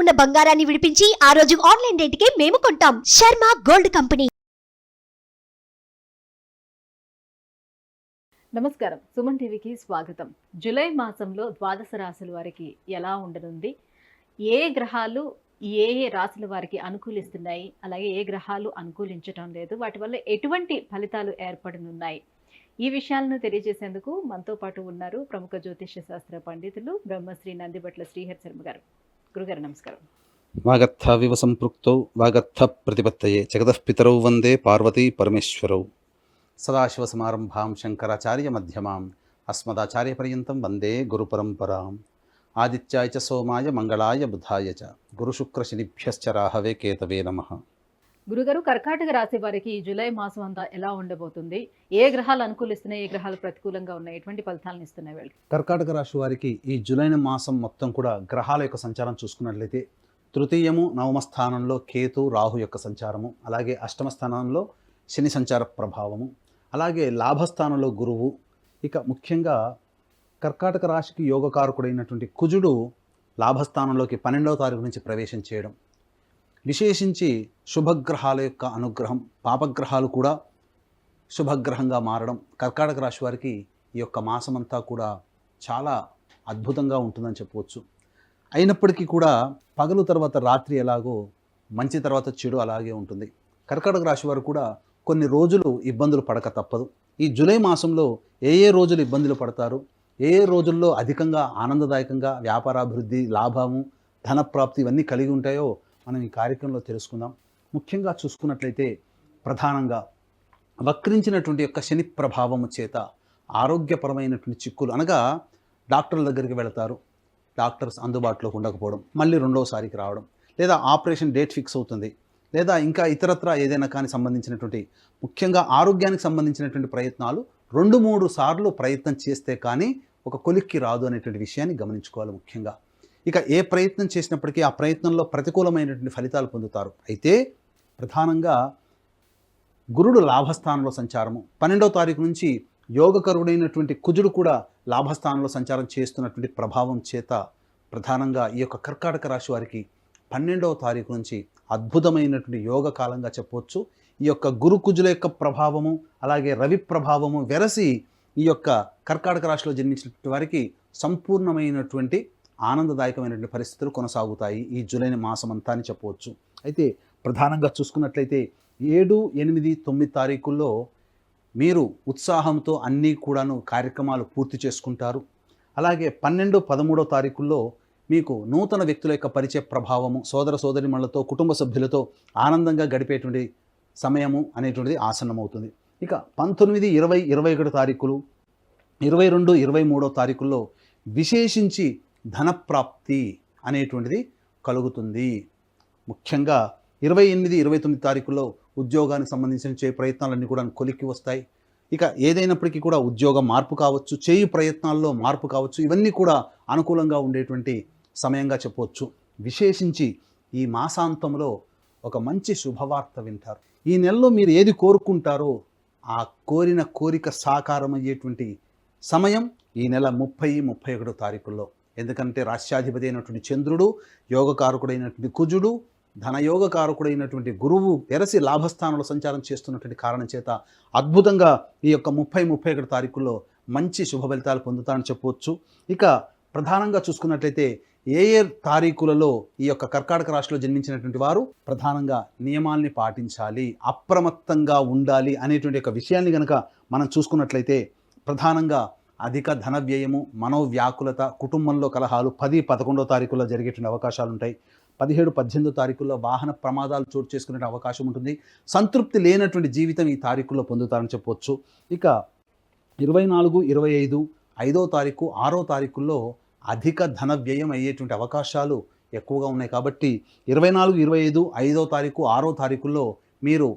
ఉన్న బంగారాన్ని విడిపించి ఆ రోజు ఆన్లైన్ రేటుకే మేము కొంటాం. Sharma gold company. నమస్కారం. సుమన్ టీవీకి స్వాగతం. జూలై మాసంలో ద్వాదశ రాశుల వారికి ఎలా ఉండనుంది? ఏ గ్రహాలు ఏ ఏ రాశుల వారికి అనుకూలిస్తున్నాయి? అలాగే ఏ గ్రహాలు అనుకూలించటం లేదు. వాటి వల్ల ఎటువంటి ఫలితాలు ఏర్పడనున్నాయి? ఈ విషయాలను తెలియజేసేందుకు మనతో పాటు ఉన్నారు ప్రముఖ జ్యోతిష్య శాస్త్ర పండితులు బ్రహ్మశ్రీ నందిబట్ల శ్రీహరి శర్మ గారు. గురుగారు నమస్కారం. వాగర్థావివ సంపృక్తౌ వాగర్థ ప్రతిపత్తయే జగదఃపితరౌ వందే పార్వతీ పరమేశ్వరౌ. సదాశివసమారంభాం శంకరాచార్య మధ్యమాం అస్మదాచార్యపర్యంతం వందే గురుపరంపరాం. ఆదిత్యాయ చ సోమాయ మంగళాయ బుధాయ చ గురుశుక్రశనిభ్యశ్చ రాహవే కేతవే నమః. గురుగారు కర్కాటక రాశి వారికి ఈ జూలై మాసం అంతా ఎలా ఉండబోతుంది? ఏ గ్రహాలు అనుకూలిస్తున్నాయి? ఏ గ్రహాలు ప్రతికూలంగా ఉన్నాయి? ఎటువంటి ఫలితాలను ఇస్తున్నాయి వీళ్ళు కర్కాటక రాశి వారికి ఈ జూలై మాసం మొత్తం కూడా గ్రహాల యొక్క సంచారం చూసుకున్నట్లయితే తృతీయము నవమ స్థానంలో కేతు రాహు యొక్క సంచారము అలాగే అష్టమ స్థానంలో శని సంచార ప్రభావము అలాగే లాభస్థానంలో గురువు. ఇక ముఖ్యంగా కర్కాటక రాశికి యోగకారకుడైనటువంటి కుజుడు లాభస్థానంలోకి పన్నెండవ తారీఖు నుంచి ప్రవేశం చేయడం విశేషించి శుభగ్రహాల యొక్క అనుగ్రహం పాపగ్రహాలు కూడా శుభగ్రహంగా మారడం కర్కాటక రాశి వారికి ఈ యొక్క మాసమంతా కూడా చాలా అద్భుతంగా ఉంటుందని చెప్పవచ్చు. అయినప్పటికీ కూడా పగలు తర్వాత రాత్రి ఎలాగో మంచి తర్వాత చెడు అలాగే ఉంటుంది. కర్కాటక రాశి వారు కూడా కొన్ని రోజులు ఇబ్బందులు పడక తప్పదు. ఈ జూలై మాసంలో ఏ ఏ రోజులు ఇబ్బందులు పడతారు? ఏ ఏ రోజుల్లో అధికంగా ఆనందదాయకంగా వ్యాపారాభివృద్ధి లాభము ధనప్రాప్తి ఇవన్నీ కలిగి ఉంటాయో మనం ఈ కార్యక్రమంలో తెలుసుకుందాం. ముఖ్యంగా చూసుకున్నట్లయితే ప్రధానంగా వక్రించినటువంటి యొక్క శని ప్రభావము చేత ఆరోగ్యపరమైనటువంటి చిక్కులు అనగా డాక్టర్ల దగ్గరికి వెళతారు. డాక్టర్స్ అందుబాటులో ఉండకపోవడం మళ్ళీ రెండోసారికి రావడం లేదా ఆపరేషన్ డేట్ ఫిక్స్ అవుతుంది లేదా ఇంకా ఇతరత్ర ఏదైనా కానీ సంబంధించినటువంటి ముఖ్యంగా ఆరోగ్యానికి సంబంధించినటువంటి ప్రయత్నాలు రెండు మూడు సార్లు ప్రయత్నం చేస్తే కానీ ఒక కొలిక్కి రాదు అనేటువంటి విషయాన్ని గమనించుకోవాలి ముఖ్యంగా. ఇక ఏ ప్రయత్నం చేసినప్పటికీ ఆ ప్రయత్నంలో ప్రతికూలమైనటువంటి ఫలితాలు పొందుతారు. అయితే ప్రధానంగా గురుడు లాభస్థానంలో సంచారము. పన్నెండవ తారీఖు నుంచి యోగకరుడైనటువంటి కుజుడు కూడా లాభస్థానంలో సంచారం చేస్తున్నటువంటి ప్రభావం చేత ప్రధానంగా ఈ యొక్క కర్కాటక రాశి వారికి పన్నెండవ తారీఖు నుంచి అద్భుతమైనటువంటి యోగ కాలంగా చెప్పవచ్చు. ఈ యొక్క గురు కుజుల యొక్క ప్రభావము అలాగే రవి ప్రభావము వెరసి ఈ యొక్క కర్కాటక రాశిలో జన్మించినటువంటి వారికి సంపూర్ణమైనటువంటి ఆనందదాయకమైనటువంటి పరిస్థితులు కొనసాగుతాయి ఈ జూలై మాసం అంతా అని చెప్పవచ్చు. అయితే ప్రధానంగా చూసుకున్నట్లయితే ఏడు ఎనిమిది తొమ్మిది తారీఖుల్లో మీరు ఉత్సాహంతో అన్నీ కూడాను కార్యక్రమాలు పూర్తి చేసుకుంటారు. అలాగే పన్నెండు పదమూడో తారీఖుల్లో మీకు నూతన వ్యక్తుల యొక్క పరిచయ ప్రభావము సోదర సోదరిమణులతో కుటుంబ సభ్యులతో ఆనందంగా గడిపేటువంటి సమయము అనేటువంటిది ఆసన్నమవుతుంది. ఇక పంతొమ్మిది ఇరవై ఇరవై ఒకటి తారీఖులు ఇరవై రెండు ఇరవై మూడో తారీఖుల్లో విశేషించి ధనప్రాప్తి అనేటువంటిది కలుగుతుంది. ముఖ్యంగా ఇరవై ఎనిమిది ఇరవై తొమ్మిది తారీఖుల్లో ఉద్యోగానికి సంబంధించిన చే ప్రయత్నాలన్నీ కూడా కొలిక్కి వస్తాయి. ఇక ఏదైనప్పటికీ కూడా ఉద్యోగ మార్పు కావచ్చు చేయి ప్రయత్నాల్లో మార్పు కావచ్చు ఇవన్నీ కూడా అనుకూలంగా ఉండేటువంటి సమయంగా చెప్పవచ్చు విశేషించి ఈ మాసాంతంలో ఒక మంచి శుభవార్త వింటారు. ఈ నెలలో మీరు ఏది కోరుకుంటారో ఆ కోరిన కోరిక సాకారమయ్యేటువంటి సమయం ఈ నెల ముప్పై ముప్పై ఒకటో తారీఖుల్లో. ఎందుకంటే రాష్ట్రాధిపతి అయినటువంటి చంద్రుడు యోగకారకుడైనటువంటి కుజుడు ధనయోగకారకుడైనటువంటి గురువు ఎరసి లాభస్థానంలో సంచారం చేస్తున్నటువంటి కారణం చేత అద్భుతంగా ఈ యొక్క ముప్పై ముప్పై ఒకటి తారీఖుల్లో మంచి శుభ ఫలితాలు పొందుతారని చెప్పవచ్చు. ఇక ప్రధానంగా చూసుకున్నట్లయితే ఏ ఏ తారీఖులలో ఈ యొక్క కర్కాటక రాశిలో జన్మించినటువంటి వారు ప్రధానంగా నియమాల్ని పాటించాలి అప్రమత్తంగా ఉండాలి అనేటువంటి ఒక విషయాన్ని కనుక మనం చూసుకున్నట్లయితే ప్రధానంగా అధిక ధన వ్యయము మనోవ్యాకులత కుటుంబంలో కలహాలు పది పదకొండో తారీఖుల్లో జరిగేటువంటి అవకాశాలు ఉంటాయి పదిహేడు పద్దెనిమిదో తారీఖుల్లో వాహన ప్రమాదాలు చోటు చేసుకునే అవకాశం ఉంటుంది. సంతృప్తి లేనటువంటి జీవితం ఈ తారీఖుల్లో పొందుతారని చెప్పవచ్చు ఇక ఇరవై నాలుగు ఇరవై ఐదు ఐదో తారీఖు ఆరో తారీఖుల్లో అధిక ధన వ్యయం అయ్యేటువంటి అవకాశాలు ఎక్కువగా ఉన్నాయి. కాబట్టి ఇరవై నాలుగు ఇరవై ఐదు ఐదో తారీఖు ఆరో తారీఖుల్లో మీరు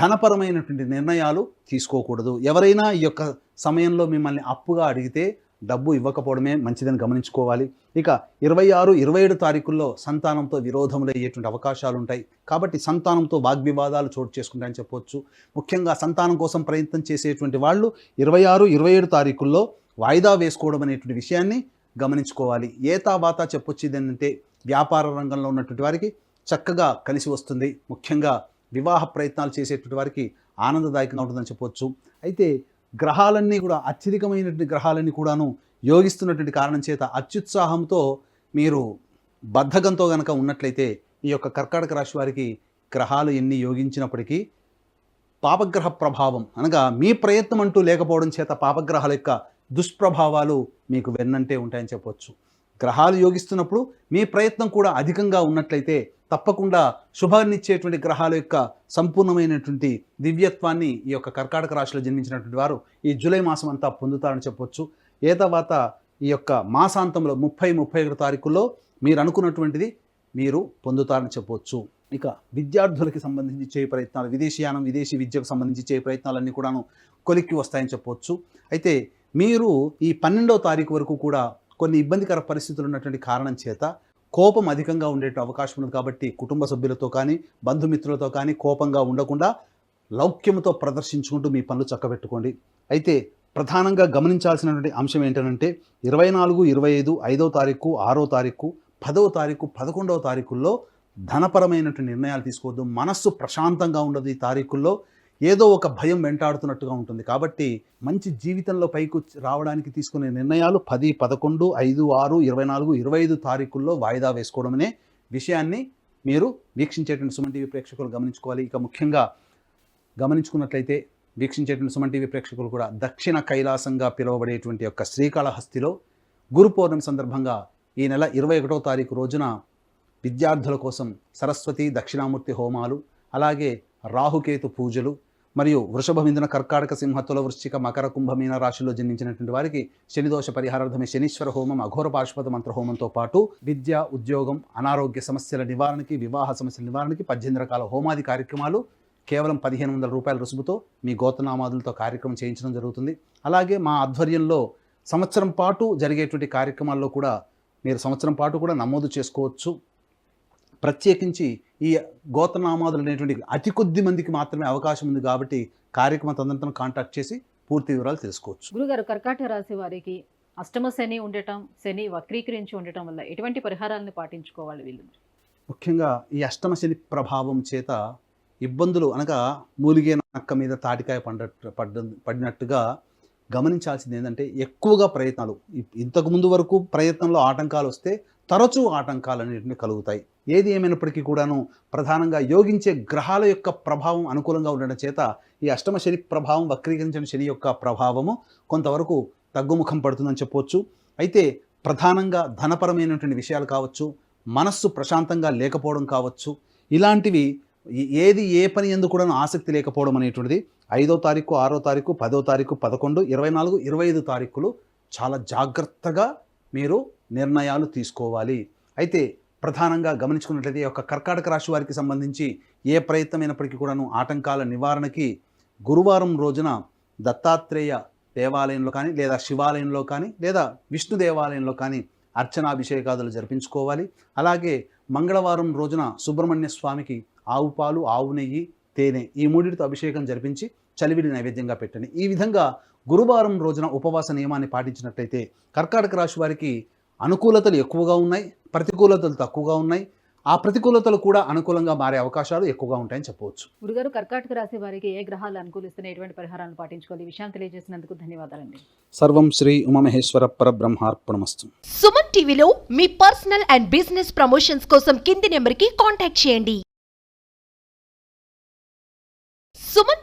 ధనపరమైనటువంటి నిర్ణయాలు తీసుకోకూడదు. ఎవరైనా ఈ యొక్క సమయంలో మిమ్మల్ని అప్పుగా అడిగితే డబ్బు ఇవ్వకపోవడమే మంచిదని గమనించుకోవాలి. ఇక ఇరవై ఆరు ఇరవై ఏడు తారీఖుల్లో సంతానంతో విరోధములు అయ్యేటువంటి అవకాశాలు ఉంటాయి. కాబట్టి సంతానంతో వాగ్వివాదాలు చోటు చేసుకుంటాయని చెప్పవచ్చు ముఖ్యంగా సంతానం కోసం ప్రయత్నం చేసేటువంటి వాళ్ళు ఇరవై ఆరు ఇరవై ఏడు తారీఖుల్లో వాయిదా వేసుకోవడం అనేటువంటి విషయాన్ని గమనించుకోవాలి. ఏ తావాత చెప్పొచ్చేది ఏంటంటే వ్యాపార రంగంలో ఉన్నటువంటి వారికి చక్కగా కలిసి వస్తుంది. ముఖ్యంగా వివాహ ప్రయత్నాలు చేసేటువంటి వారికి ఆనందదాయకంగా ఉంటుందని చెప్పవచ్చు అయితే గ్రహాలన్నీ కూడా అత్యధికమైనటువంటి గ్రహాలన్నీ కూడాను యోగిస్తున్నటువంటి కారణం చేత అత్యుత్సాహంతో మీరు బద్ధకంతో గనక ఉన్నట్లయితే ఈ యొక్క కర్కాటక రాశి వారికి గ్రహాలు ఎన్ని యోగించినప్పటికీ పాపగ్రహ ప్రభావం అనగా మీ ప్రయత్నం అంటూ లేకపోవడం చేత పాపగ్రహాల యొక్క దుష్ప్రభావాలు మీకు వెన్నంటే ఉంటాయని చెప్పవచ్చు గ్రహాలు యోగిస్తున్నప్పుడు మీ ప్రయత్నం కూడా అధికంగా ఉన్నట్లయితే తప్పకుండా శుభాన్నిచ్చేటువంటి గ్రహాల యొక్క సంపూర్ణమైనటువంటి దివ్యత్వాన్ని ఈ యొక్క కర్కాటక రాశిలో జన్మించినటువంటి వారు ఈ జూలై మాసం అంతా పొందుతారని చెప్పొచ్చు. ఏ తర్వాత ఈ యొక్క మాసాంతంలో ముప్పై ముప్పై ఒకటి తారీఖుల్లో మీరు అనుకున్నటువంటిది మీరు పొందుతారని చెప్పవచ్చు ఇక విద్యార్థులకి సంబంధించి చేయ ప్రయత్నాలు విదేశీయానం విదేశీ విద్యకు సంబంధించి చేయ ప్రయత్నాలన్నీ కూడాను కొలిక్కి వస్తాయని చెప్పవచ్చు అయితే మీరు ఈ పన్నెండవ తారీఖు వరకు కూడా కొన్ని ఇబ్బందికర పరిస్థితులు ఉన్నటువంటి కారణం చేత కోపం అధికంగా ఉండే అవకాశం ఉంది కాబట్టి కుటుంబ సభ్యులతో కానీ బంధుమిత్రులతో కానీ కోపంగా ఉండకుండా లౌక్యంతో ప్రదర్శించుకుంటూ మీ పనులు చక్కబెట్టుకోండి. అయితే ప్రధానంగా గమనించాల్సినటువంటి అంశం ఏంటంటే ఇరవై నాలుగు ఇరవై ఐదు ఐదో తారీఖు ఆరో తారీఖు పదవ తారీఖు పదకొండవ తారీఖుల్లో ధనపరమైనటువంటి నిర్ణయాలు తీసుకోవద్దు. మనస్సు ప్రశాంతంగా ఉండదు ఈ తారీఖుల్లో. ఏదో ఒక భయం వెంటాడుతున్నట్టుగా ఉంటుంది. కాబట్టి మంచి జీవితంలో పైకి రావడానికి తీసుకునే నిర్ణయాలు పది పదకొండు ఐదు ఆరు ఇరవై నాలుగు ఇరవై ఐదు తారీఖుల్లో వాయిదా వేసుకోవడం అనే విషయాన్ని మీరు వీక్షించేటువంటి సుమన్ టీవీ ప్రేక్షకులు గమనించుకోవాలి. ఇక ముఖ్యంగా గమనించుకున్నట్లయితే వీక్షించేటువంటి సుమన్ టీవీ ప్రేక్షకులు కూడా దక్షిణ కైలాసంగా పిలువబడేటువంటి యొక్క శ్రీకాళహస్తిలో గురు పౌర్ణమి సందర్భంగా ఈ నెల ఇరవై ఒకటో తారీఖు రోజున విద్యార్థుల కోసం సరస్వతి దక్షిణామూర్తి హోమాలు అలాగే రాహుకేతు పూజలు మరియు వృషభ మిథున కర్కాటక సింహ తుల వృశ్చిక మకర కుంభ మీన రాశిలో జన్మించినటువంటి వారికి శనిదోష పరిహారార్థమే శనీశ్వర హోమం అఘోర పాశుపత మంత్ర హోమంతో పాటు విద్య ఉద్యోగం అనారోగ్య సమస్యల నివారణకి వివాహ సమస్యల నివారణకి పద్దెనిమిది రకాల హోమాది కార్యక్రమాలు కేవలం పదిహేను వందల రూపాయల రుసుముతో మీ గోతనామాదులతో కార్యక్రమం చేయించడం జరుగుతుంది. అలాగే మా ఆధ్వర్యంలో సంవత్సరం పాటు జరిగేటువంటి కార్యక్రమాల్లో కూడా మీరు సంవత్సరం పాటు కూడా నమోదు చేసుకోవచ్చు. ప్రత్యేకించి ఈ గోత్రనామాదులు అనేటువంటి అతి కొద్ది మందికి మాత్రమే అవకాశం ఉంది కాబట్టి కార్యక్రమ తదనంతరం కాంటాక్ట్ చేసి పూర్తి వివరాలు తెలుసుకోవచ్చు. గురుగారు కర్కాటక రాశి వారికి అష్టమ శని ఉండటం శని వక్రీకరించి ఉండటం వల్ల ఎటువంటి పరిహారాలను పాటించుకోవాలి వీళ్ళు? ముఖ్యంగా ఈ అష్టమ శని ప్రభావం చేత ఇబ్బందులు అనగా మూలిగే నక్క మీద తాటికాయ పడ్డ పడినట్టుగా గమనించాల్సింది ఏంటంటే ఎక్కువగా ప్రయత్నాలు. ఇంతకు ముందు వరకు ప్రయత్నంలో ఆటంకాలు వస్తే తరచూ ఆటంకాలు కలుగుతాయి. ఏది ఏమైనప్పటికీ కూడాను ప్రధానంగా యోగించే గ్రహాల యొక్క ప్రభావం అనుకూలంగా ఉండడం చేత ఈ అష్టమ శని ప్రభావం వక్రీకరించిన శని యొక్క ప్రభావము కొంతవరకు తగ్గుముఖం పడుతుందని చెప్పొచ్చు. అయితే ప్రధానంగా ధనపరమైనటువంటి విషయాలు కావచ్చు మనస్సు ప్రశాంతంగా లేకపోవడం కావచ్చు ఇలాంటివి ఏది ఏ పని ఎందుకు కూడా ఆసక్తి లేకపోవడం అనేటువంటిది ఐదో తారీఖు ఆరో తారీఖు పదో తారీఖు పదకొండు ఇరవై నాలుగు ఇరవై ఐదు తారీఖులు చాలా జాగ్రత్తగా మీరు నిర్ణయాలు తీసుకోవాలి. అయితే ప్రధానంగా గమనించుకున్నట్లయితే ఒక యొక్క కర్కాటక రాశి వారికి సంబంధించి ఏ ప్రయత్నమైనప్పటికీ కూడాను ఆటంకాల నివారణకి గురువారం రోజున దత్తాత్రేయ దేవాలయంలో కానీ లేదా శివాలయంలో కానీ లేదా విష్ణు దేవాలయంలో కానీ అర్చనాభిషేకాదులు జరిపించుకోవాలి. అలాగే మంగళవారం రోజున సుబ్రహ్మణ్య స్వామికి ఆవు పాలు ఆవు నెయ్యి తేనె ఈ మూడిటితో అభిషేకం జరిపించి చలివిడి నైవేద్యంగా పెట్టండి. ఈ విధంగా గురువారం రోజున ఉపవాస నియమాన్ని పాటించినట్లయితే కర్కాటక రాశి వారికి అనుకూలతలు ఎక్కువగా ఉన్నాయి ప్రతికూలతలు తక్కువగా ఉన్నాయి. ఆ ప్రతికూలతలు కూడా అనుకూలంగా మారే అవకాశాలు ఎక్కువగా ఉంటాయని చెప్పవచ్చు. గురుగారు కర్కాటక రాశి వారికి ఏ గ్రహాలు అనుకూలిస్తున్నాయి ఎటువంటి పరిహారాలను పాటించుకోవాలి? ఈ విషయాన్ని తెలియజేసినందుకు ధన్యవాదాలండి. సర్వం శ్రీ ఉమామహేశ్వర పరబ్రహ్మార్పణమస్తు. సుమన్ టీవీలో మీ పర్సనల్ అండ్ బిజినెస్ ప్రమోషన్స్ కోసం కింది నెంబర్కి కాంటాక్ట్ చేయండి.